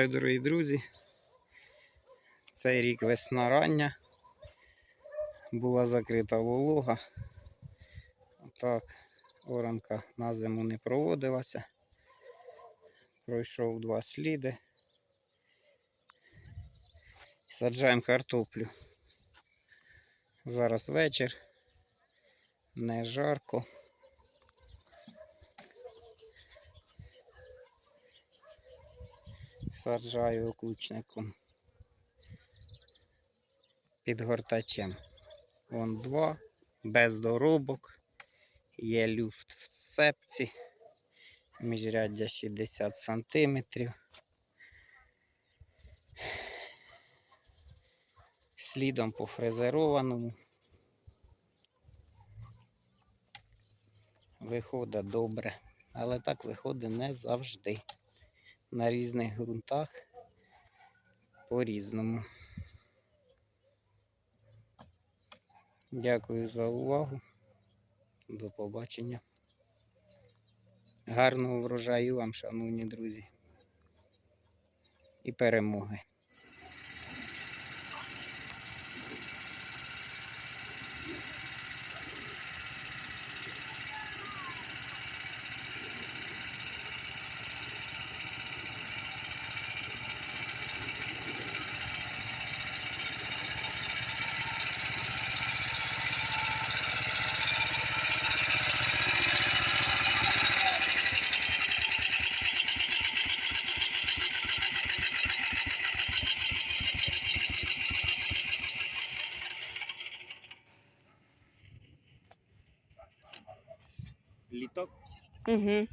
Вітаю, дорогі друзі. Цей рік весна рання. Була закрита волога. Так, оранка на зиму не проводилася. Пройшов два сліди. Саджаємо картоплю. Зараз вечір. Не жарко. Саджаю оклучником під гортачем. Вон два, без доробок. Є люфт в цепці. Міжряддя 60 сантиметрів. Слідом по фрезерованому. Виходить добре, але так виходить не завжди. На різних ґрунтах по-різному. Дякую за увагу. До побачення. Гарного врожаю вам, шановні друзі. І перемоги. Litok. Uh -huh.